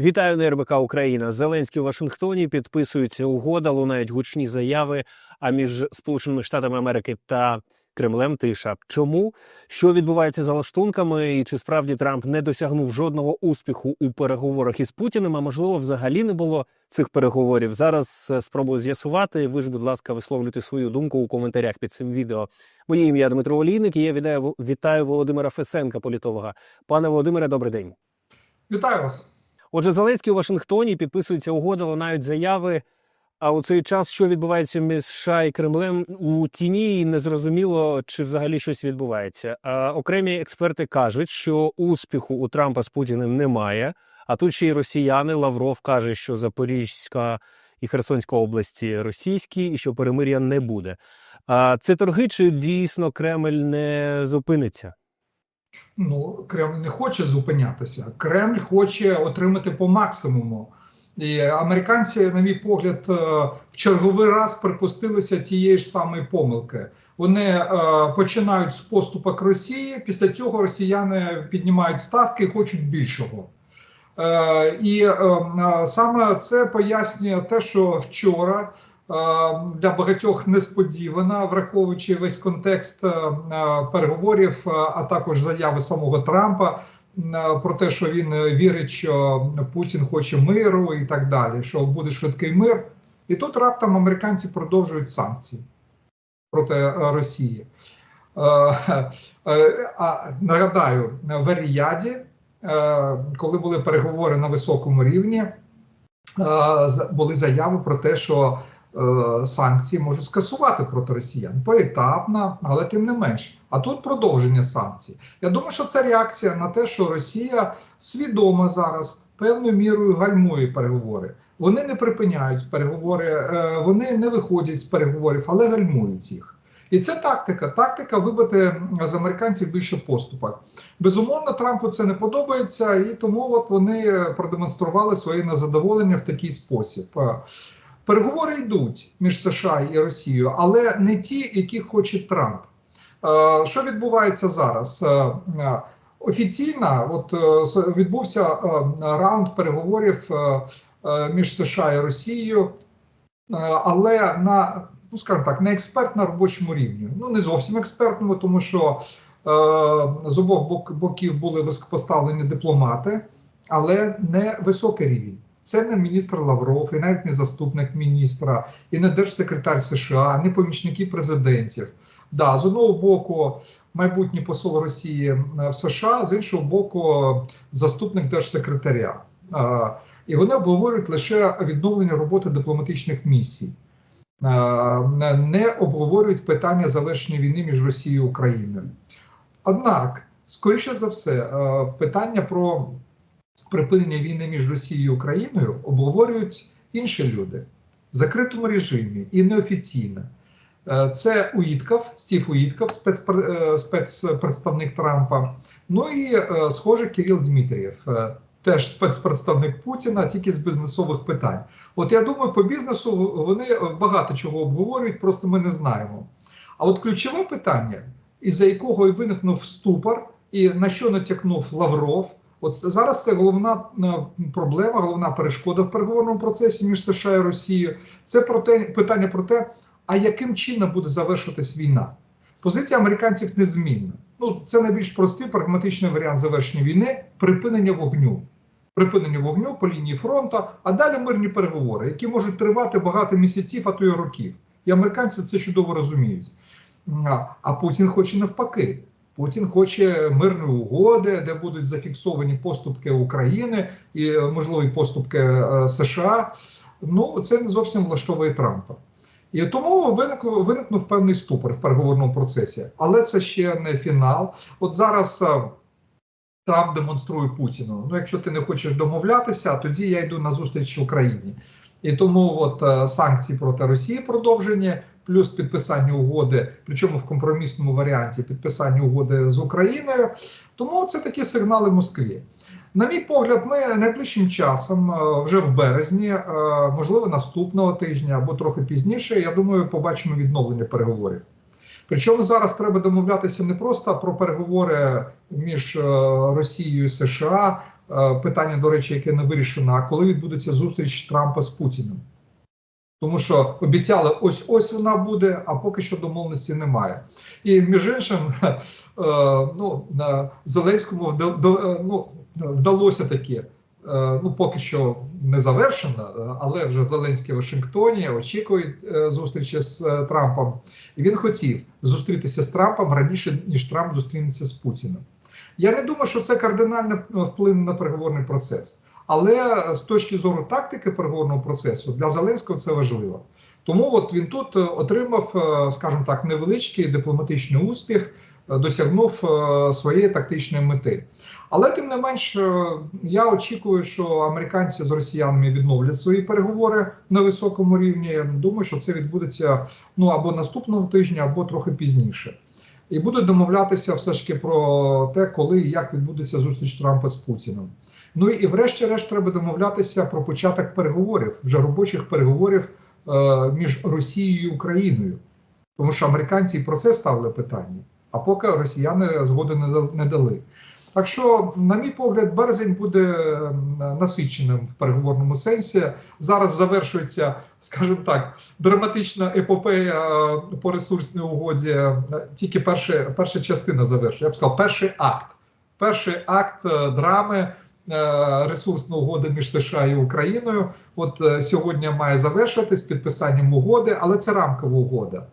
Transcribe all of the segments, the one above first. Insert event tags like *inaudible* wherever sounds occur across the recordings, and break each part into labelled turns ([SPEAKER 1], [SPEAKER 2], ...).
[SPEAKER 1] Вітаю на РБК Україна. Зеленський у Вашингтоні підписується угода, лунають гучні заяви. А між Сполученими Штатами Америки та Кремлем тиша. Чому що відбувається за лаштунками, і чи справді Трамп не досягнув жодного успіху у переговорах із Путіним? А можливо, взагалі не було цих переговорів. Зараз е, спробую з'ясувати. Ви ж, будь ласка, висловлюйте свою думку у коментарях під цим відео. Моє ім'я Дмитро Олійник. і Я вітаю вітаю Володимира Фесенка, політолога. Пане Володимире, добрий день.
[SPEAKER 2] Вітаю вас.
[SPEAKER 1] Отже, Зеленський у Вашингтоні підписується угода, лунають заяви. А у цей час, що відбувається між США і Кремлем, у тіні і незрозуміло, чи взагалі щось відбувається. А окремі експерти кажуть, що успіху у Трампа з Путіним немає. А тут ще й росіяни Лавров каже, що Запорізька і Херсонська області російські, і що перемир'я не буде. А це торги, чи дійсно Кремль не зупиниться?
[SPEAKER 2] Ну, Кремль не хоче зупинятися. Кремль хоче отримати по максимуму. І американці, на мій погляд, е, в черговий раз припустилися тієї ж самої помилки. Вони е, починають з поступок Росії. Після цього росіяни піднімають ставки і хочуть більшого. Е, і е, е, саме це пояснює те, що вчора. Е, Для багатьох несподівано, враховуючи весь контекст е, переговорів, е, а також заяви самого Трампа про те, що він вірить, що Путін хоче миру і так далі, що буде швидкий мир. І тут раптом американці продовжують санкції проти Росії. А нагадаю, в Аріаді, коли були переговори на високому рівні, були заяви про те, що санкції можуть скасувати проти росіян поетапно, але тим не менш. А тут продовження санкцій. Я думаю, що це реакція на те, що Росія свідомо зараз певною мірою гальмує переговори. Вони не припиняють переговори, е, вони не виходять з переговорів, але гальмують їх. І це тактика. Тактика вибити з американців більше поступок. Безумовно, Трампу це не подобається, і тому от вони продемонстрували своє незадоволення в такий спосіб. Переговори йдуть між США і Росією, але не ті, які хоче Трамп. Е, Що відбувається зараз? Е, е, Офіційно, от відбувся раунд переговорів між США і Росією, але на ну скажімо так, на робочому рівні. Ну не зовсім експертному, тому що з обох бок- боків були високопоставлені дипломати, але не високий рівень. Це не міністр Лавров, і навіть не заступник міністра, і не держсекретар США, не помічники президентів. Да, з одного боку, майбутній посол Росії в США, з іншого боку, заступник держсекретаря. І вони обговорюють лише відновлення роботи дипломатичних місій, не- обговорюють питання завершення війни між Росією і Україною. Однак, скоріше за все, питання про припинення війни між Росією і Україною обговорюють інші люди в закритому режимі і неофіційно. Е, Це Уїтков, Стів Уїтков, е, спецпредставник Трампа. Ну і е, схоже, Кирил Дмитрієв, теж спецпредставник Путіна, тільки з бізнесових питань. От я думаю, по бізнесу вони багато чого обговорюють, просто ми не знаємо. А от ключове питання, із-за якого і виникнув ступор, і на що натякнув Лавров. От зараз це головна е, проблема, головна перешкода в переговорному процесі між США і Росією. Це про те, питання про те, а яким чином буде завершитись війна. Позиція американців незмінна. Ну, це найбільш простий прагматичний варіант завершення війни припинення вогню. Припинення вогню по лінії фронту, а далі мирні переговори, які можуть тривати багато місяців, а то й років. І американці це чудово розуміють. А, а Путін хоче навпаки. Путін хоче мирної угоди, де будуть зафіксовані поступки України і е, можливі поступки е, США. Ну це не зовсім влаштовує Трампа. І тому виникло виникнув певний ступор в переговорному процесі, але це ще не фінал. От зараз е, Трамп демонструє Путіну. Ну, якщо ти не хочеш домовлятися, тоді я йду на зустріч Україні. І тому от санкції проти Росії продовжені, плюс підписання угоди, причому в компромісному варіанті підписання угоди з Україною. Тому це такі сигнали Москві. На мій погляд, ми найближчим часом, е, вже в березні, е, можливо, наступного тижня або трохи пізніше, я думаю, побачимо відновлення переговорів. Причому зараз треба домовлятися не просто про переговори між е, Росією і США, питання, до речі, яке не вирішено, а коли відбудеться зустріч Трампа з Путіним. Тому що обіцяли, ось ось вона буде, а поки що домовленості немає. І між іншим, *laughs* е, ну, Зеленському е, ну, вдалося таке. Ну, поки що не завершено, е, але вже Зеленський в Вашингтоні очікують е, зустрічі з Трампом. І він хотів зустрітися з Трампом раніше, ніж Трамп зустрінеться з Путіним. Я не думаю, що це кардинально вплине на переговорний процес. Але з точки зору тактики переговорного процесу для Зеленського це важливо. Тому от він тут е, отримав, е, скажімо так, невеличкий дипломатичний успіх, е, досягнув своєї тактичної мети. Але тим не менш, я очікую, що американці з росіянами відновлять свої переговори на високому рівні. Думаю, що це відбудеться ну або наступного тижня, або трохи пізніше. І будуть домовлятися все ж таки про те, коли і як відбудеться зустріч Трампа з Путіним. Ну і врешті-решт треба домовлятися про початок переговорів, вже робочих переговорів е, між Росією і Україною. Тому що американці про це ставили питання, а поки росіяни згоди не, да- не дали. Так що, на мій погляд, березень буде е, насиченим в переговорному сенсі. Зараз завершується, скажімо так, драматична епопея е, по ресурсній угоді. Тільки перша, перша частина завершує. Я б сказав, перший акт. Перший акт драми ресурсна угода між США і Україною. От е, сьогодні має завершитись підписанням угоди, але це рамкова угода.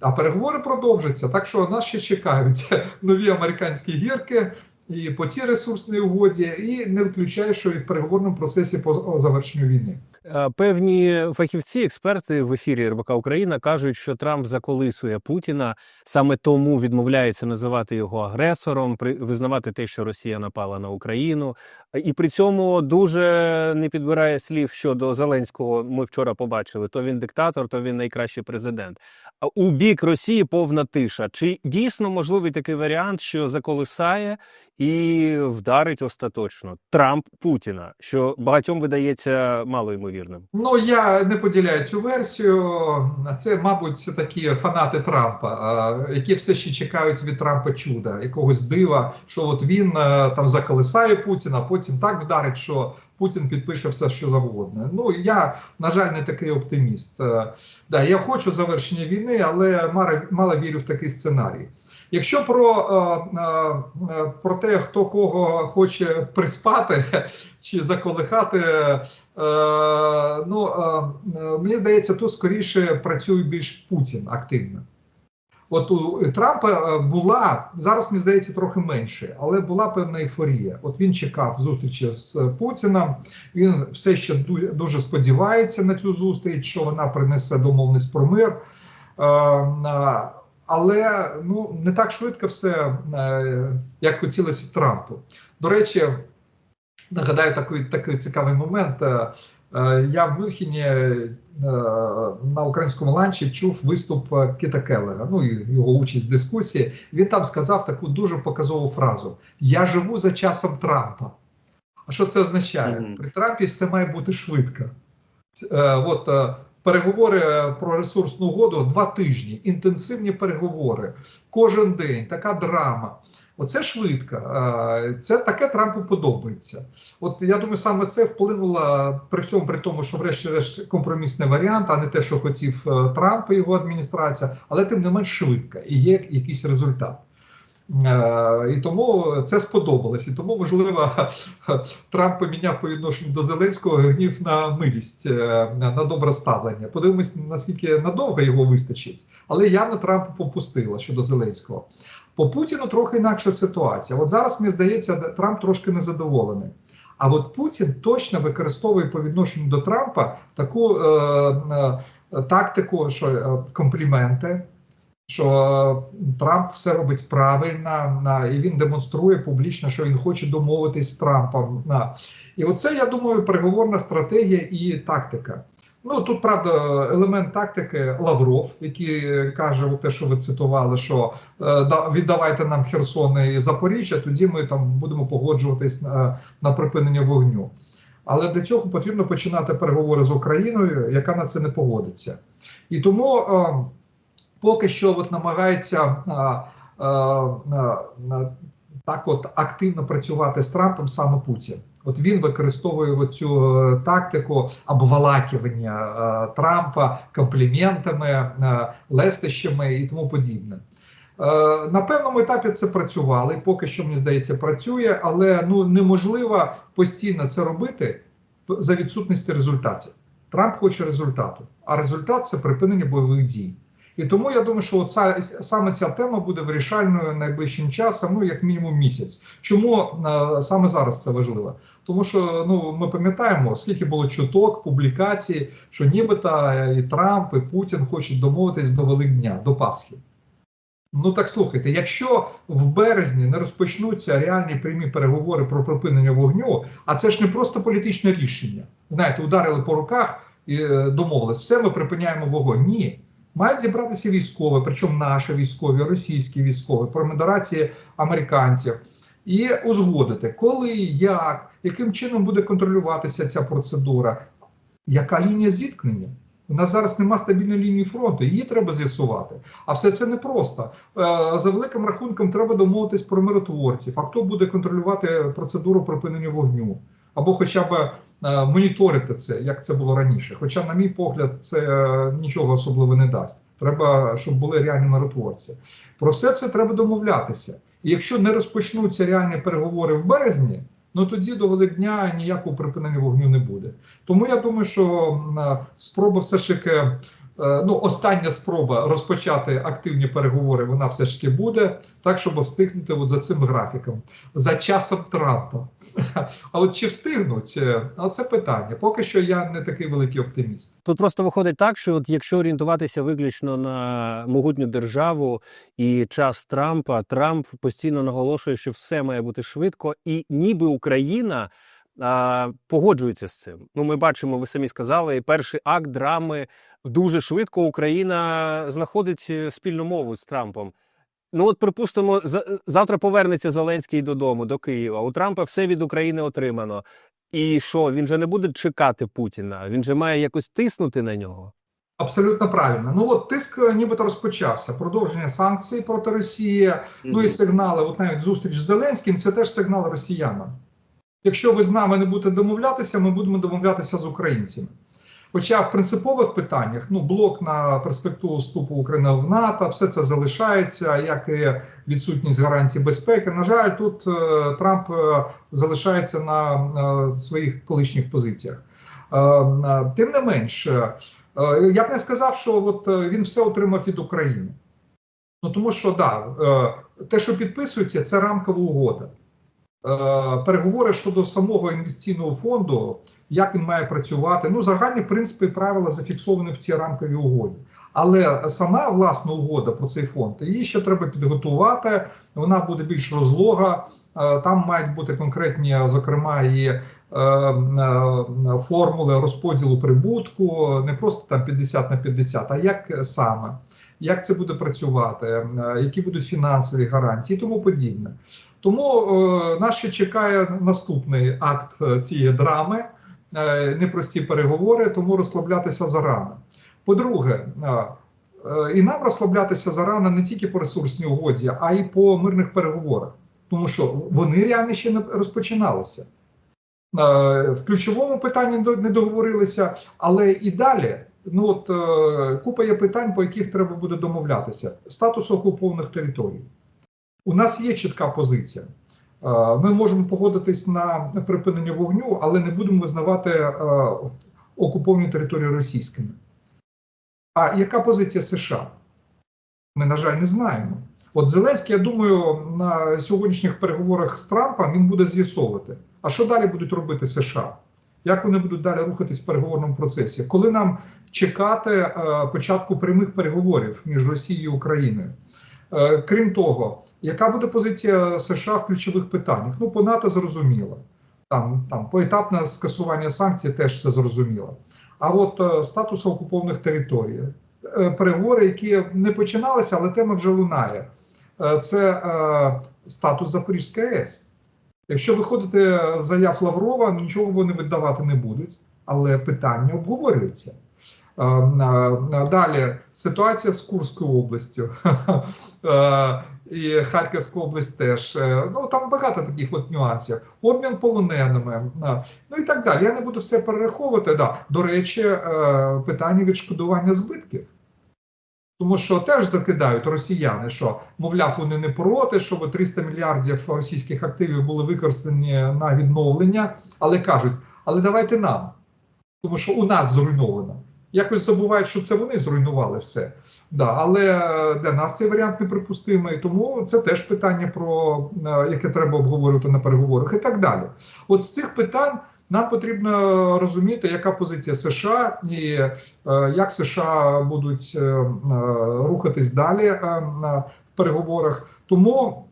[SPEAKER 2] А переговори продовжаться. Так що нас ще чекають *laughs* нові американські гірки і по цій ресурсній угоді, і не виключаю, що і в переговорному процесі по завершенню війни.
[SPEAKER 1] Е, Певні фахівці, експерти в ефірі РБК Україна кажуть, що Трамп заколисує Путіна, саме тому відмовляється називати його агресором, визнавати те, що Росія напала на Україну, і при цьому дуже не підбирає слів щодо Зеленського. Ми вчора побачили: то він диктатор, то він найкращий президент. А у бік Росії повна тиша. Чи дійсно можливий такий варіант, що заколисає і вдарить остаточно Трамп Путіна, що багатьом видається малоймовірним?
[SPEAKER 2] Ну я не поділяю цю версію. Це, мабуть, такі фанати Трампа, які все ще чекають від Трампа чуда, якогось дива, що от він е, там заколисає Путіна, а потім так вдарить, що Путін підпише все, що завгодно. Ну я на жаль не такий оптиміст. Е, Да, я хочу завершення війни, але мало, вірю в такий сценарій. Якщо про, е, е, про те, хто кого хоче приспати *laughs* чи заколихати, е, ну мені здається, тут скоріше працює більш Путін активно. От у Трампа була зараз, мені здається, трохи менше, але була певна ейфорія. От він чекав зустрічі з Путіним. Він все ще дуже сподівається на цю зустріч, що вона принесе домовленість про мир. Але ну не так швидко все, е, як хотілося Трампу. До речі, нагадаю такий, такий цікавий момент. Е, е, Я в Мюнхені на українському ланчі чув виступ Кіта Келлера, ну і його участь в дискусії. Він там сказав таку дуже показову фразу: Я живу за часом Трампа. А що це означає? При Трампі все має бути швидко. От переговори е, про ресурсну угоду два тижні, інтенсивні переговори, кожен день, така драма. Оце швидко. Е, Це таке Трампу подобається. От я думаю, саме це вплинуло при всьому при тому, що врешті-решт компромісний варіант, а не те, що хотів е, Трамп і його адміністрація, але тим не менш швидко і є якийсь результат. Е, І тому це сподобалось. І тому, можливо, *laughs* Трамп поміняв по відношенню до Зеленського гнів на милість, е, на добре ставлення. Подивимось, наскільки надовго його вистачить. Але явно Трампу попустило щодо Зеленського. По Путіну трохи інакша ситуація. От зараз мені здається, Трамп трошки незадоволений. А от Путін точно використовує по відношенню до Трампа таку е, е, тактику, що е, компліменти, що Трамп все робить правильно, на, і він демонструє публічно, що він хоче домовитись з Трампом. На. І оце, я думаю, переговорна стратегія і тактика. Ну тут правда елемент тактики Лавров, який е, каже те, що ви цитували, що е, віддавайте нам Херсон і Запоріжжя, тоді ми там будемо погоджуватись на, на припинення вогню. Але для цього потрібно починати переговори з Україною, яка на це не погодиться. І тому е, поки що от намагається е, е, так от активно працювати з Трампом саме Путін. От він використовує цю е, тактику обвалакування е, Трампа компліментами, е, лестищами і тому подібне. На певному етапі це працювало, і поки що мені здається, працює, але ну неможливо постійно це робити за відсутності результатів. Трамп хоче результату, а результат це припинення бойових дій. І тому я думаю, що ця, саме ця тема буде вирішальною найближчим часом, ну як мінімум місяць. Чому е, саме зараз це важливо? Тому що ну ми пам'ятаємо, скільки було чуток, публікацій, що нібито і Трамп, і Путін хочуть домовитись до Великдня, до Пасхи. Ну так слухайте, якщо в березні не розпочнуться реальні прямі переговори про припинення вогню, а це ж не просто політичне рішення. Знаєте, ударили по руках і е, домовились, все ми припиняємо вогонь. Ні. Мають зібратися військові, причому наші військові, російські військові, про модерації американців, і узгодити, коли, як, яким чином буде контролюватися ця процедура, яка лінія зіткнення. У нас зараз нема стабільної лінії фронту, її треба з'ясувати. А все це непросто. Е, За великим рахунком треба домовитись про миротворців. А хто буде контролювати процедуру припинення вогню? Або хоча б е, моніторити це, як це було раніше. Хоча, на мій погляд, це е, нічого особливо не дасть. Треба, щоб були реальні миротворці. Про все це треба домовлятися. І якщо не розпочнуться реальні переговори в березні, ну тоді до Великдня ніякого припинення вогню не буде. Тому я думаю, що е, спроба все ж таки. Е, Ну, остання спроба розпочати активні переговори, вона все ж таки буде так, щоб встигнути от за цим графіком, за часом Трампа. *laughs* А от чи встигнуть? е, це питання. Поки що я не такий великий оптиміст.
[SPEAKER 1] Тут просто виходить так, що от якщо орієнтуватися виключно на могутню державу і час Трампа, Трамп постійно наголошує, що все має бути швидко, і ніби Україна а, погоджується з цим. Ну, ми бачимо, ви самі сказали, перший акт драми дуже швидко Україна знаходить е, спільну мову з Трампом. Ну, от, припустимо, за- завтра повернеться Зеленський додому, до Києва. У Трампа все від України отримано. І що, він же не буде чекати Путіна? Він же має якось тиснути на нього.
[SPEAKER 2] Абсолютно правильно. Ну от тиск е, нібито розпочався. Продовження санкцій проти Росії. Ну і сигнали, от навіть зустріч з Зеленським, це теж сигнал росіянам. Якщо ви з нами не будете домовлятися, ми будемо домовлятися з українцями. Хоча в принципових питаннях ну блок на перспективу вступу України в НАТО, все це залишається, як і відсутність гарантій безпеки. На жаль, тут е, Трамп е, залишається на е, своїх колишніх позиціях. Тим не менш, я б не сказав, що от він все отримав від України. Ну тому що да, те, що підписується, це рамкова угода. Е, переговори щодо самого інвестиційного фонду, як він має працювати. Ну, загальні принципи і правила зафіксовані в цій рамковій угоді. Але сама власна угода про цей фонд її ще треба підготувати. Вона буде більш розлога. Е, Там мають бути конкретні, зокрема, і е, формули розподілу прибутку, не просто там 50 на 50, а як саме, як це буде працювати, е, які будуть фінансові гарантії і тому подібне. Тому е, нас ще чекає наступний акт е, цієї драми, непрості переговори, тому розслаблятися зарано. По-друге, і нам розслаблятися зарано не тільки по ресурсній угоді, а й по мирних переговорах, тому що вони реально ще не розпочиналися. В ключовому питанні не договорилися, але і далі. Ну от е, купа є питань, по яких треба буде домовлятися. Статус окупованих територій. У нас є чітка позиція. Е, Ми можемо погодитись на припинення вогню, але не будемо визнавати е, окуповані території російськими. А яка позиція США? Ми, на жаль, не знаємо. От Зеленський, я думаю, на сьогоднішніх переговорах з Трампом він буде з'ясовувати, а що далі будуть робити США? Як вони будуть далі рухатись в переговорному процесі? Коли нам чекати е, початку прямих переговорів між Росією і Україною? Е, Крім того, яка буде позиція США в ключових питаннях? Ну, по НАТО зрозуміло. Там, там поетапне скасування санкцій теж це зрозуміло. А от е, статус окупованих територій, переговори, які не починалися, але тема вже лунає. Це статус Запорізької АЕС. Якщо виходити заяв Лаврова, нічого вони видавати не будуть, але питання обговорюються. Е, е, Далі ситуація з Курською областю *laughs* Е, і Харківська область теж. Е, Ну там багато таких от нюансів. Обмін полоненими, ну і так далі. Я не буду все перераховувати. Да. До речі, питання відшкодування збитків. Тому що теж закидають росіяни, що мовляв, вони не проти, щоб 300 мільярдів російських активів були використані на відновлення, але кажуть, але давайте нам, тому що у нас зруйновано. Якось забувають, що це вони зруйнували все. Да, але е, для нас цей варіант неприпустимий, тому це теж питання, про е, яке треба обговорювати на переговорах, і так далі. От з цих питань нам потрібно розуміти, яка позиція США і е, як США будуть рухатись далі в переговорах. Тому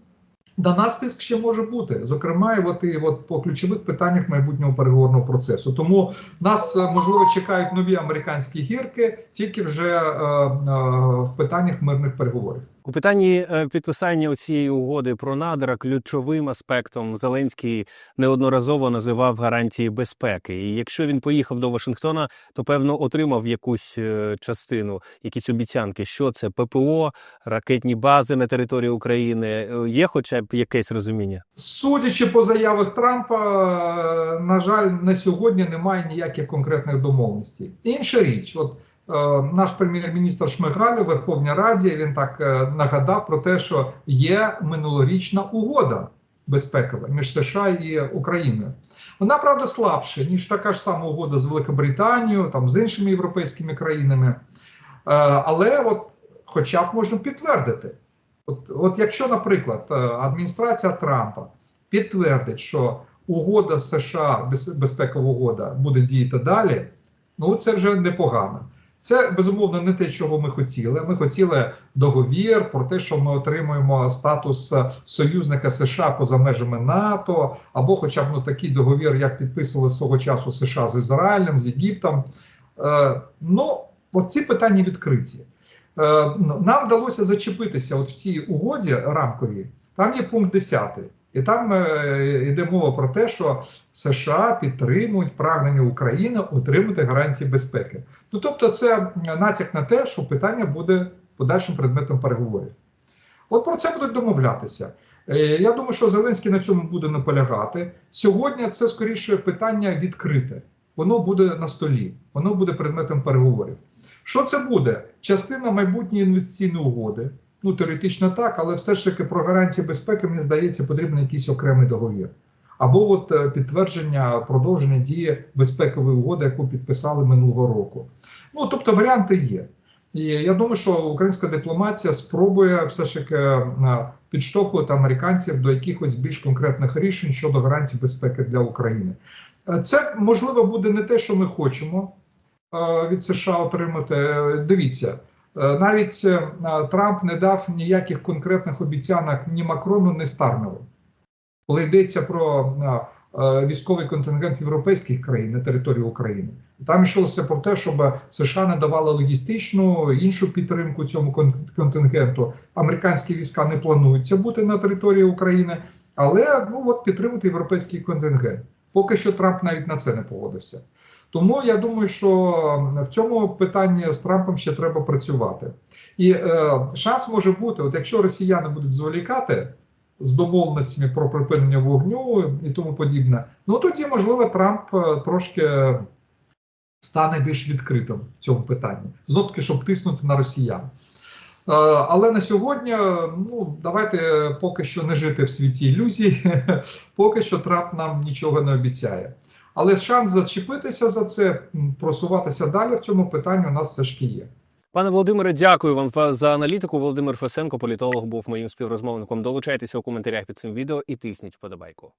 [SPEAKER 2] до нас тиск ще може бути, зокрема, і от, і от по ключових питаннях майбутнього переговорного процесу. Тому нас е, можливо чекають нові американські гірки, тільки вже е, е, в питаннях мирних переговорів.
[SPEAKER 1] У питанні е, підписання цієї угоди про надра ключовим аспектом Зеленський неодноразово називав гарантії безпеки. І якщо він поїхав до Вашингтона, то певно отримав якусь е, частину, якісь обіцянки. Що це ППО, ракетні бази на території України. Е, Є хоча б якесь розуміння?
[SPEAKER 2] Судячи по заявах Трампа, на жаль, на сьогодні немає ніяких конкретних домовленостей. Інша річ, от наш прем'єр-міністр Шмигаль у Верховній Раді він так е, нагадав про те, що є минулорічна угода безпекова між США і Україною. Вона правда слабша ніж така ж сама угода з Великобританією, там з іншими європейськими країнами. Е, але от, хоча б можна підтвердити. От, от якщо, наприклад, е, адміністрація Трампа підтвердить, що угода США, безпекова угода, буде діяти далі, ну це вже непогано. Це безумовно не те, чого ми хотіли. Ми хотіли договір про те, що ми отримуємо статус е, союзника США поза межами НАТО, або, хоча б ну такий договір, як підписували свого часу США з Ізраїлем, з Єгиптом. Е, ну, от ці питання відкриті. Е, нам вдалося зачепитися от в цій угоді рамковій. Там є пункт 10. І там е, йде мова про те, що США підтримують прагнення України отримати гарантії безпеки. Ну тобто, це натяк на те, що питання буде подальшим предметом переговорів. От про це будуть домовлятися. Е, Я думаю, що Зеленський на цьому буде наполягати. Сьогодні це скоріше питання відкрите. Воно буде на столі, воно буде предметом переговорів. Що це буде? Частина майбутньої інвестиційної угоди. Ну, теоретично так, але все ж таки про гарантії безпеки, мені здається, потрібен якийсь окремий договір. Або от е, підтвердження продовження дії безпекової угоди, яку підписали минулого року. Ну тобто варіанти є. І я думаю, що українська дипломатія спробує все ж таки е, підштовхувати американців до якихось більш конкретних рішень щодо гарантій безпеки для України. Е, Це можливо буде не те, що ми хочемо від США отримати. Дивіться, навіть е, Трамп не дав ніяких конкретних обіцянок ні Макрону, ні Стармеру. Коли йдеться про е, е, військовий контингент європейських країн на території України, там йшлося про те, щоб США не давали логістичну іншу підтримку цьому контингенту. Американські війська не плануються бути на території України, але ну от підтримати європейський контингент. Поки що Трамп навіть на це не погодився. Тому я думаю, що в цьому питанні з Трампом ще треба працювати. І е, шанс може бути, от якщо росіяни будуть зволікати з домовленостями про припинення вогню і тому подібне, ну тоді, можливо, Трамп е, трошки стане більш відкритим в цьому питанні. Знов таки, щоб тиснути на росіян. Е, Але на сьогодні, ну давайте поки що не жити в світі ілюзій, *laughs* поки що Трамп нам нічого не обіцяє. Але шанс зачепитися за це, просуватися далі в цьому питанні у нас все ж є.
[SPEAKER 1] Пане Володимире, дякую вам за аналітику. Володимир Фесенко, політолог, був моїм співрозмовником. Долучайтеся у коментарях під цим відео і тисніть вподобайку.